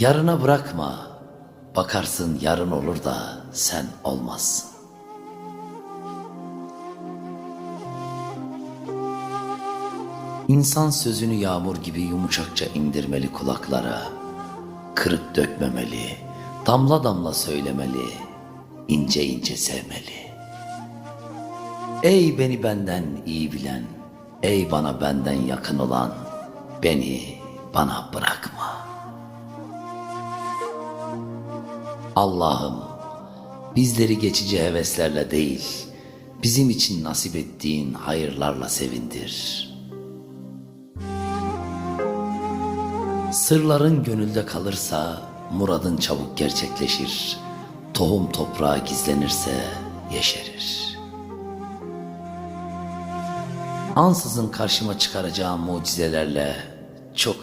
Yarına bırakma. Bakarsın yarın olur da sen olmazsın. İnsan sözünü yağmur gibi yumuşakça indirmeli kulaklara. Kırık dökmemeli, damla damla söylemeli, ince ince sevmeli. Ey beni benden iyi bilen, ey bana benden yakın olan, beni bana bırakma. Allah'ım bizleri geçici heveslerle değil, bizim için nasip ettiğin hayırlarla sevindir. Sırların gönülde kalırsa muradın çabuk gerçekleşir. Tohum toprağa gizlenirse yeşerir. Ansızın karşıma çıkaracağım mucizelerle çok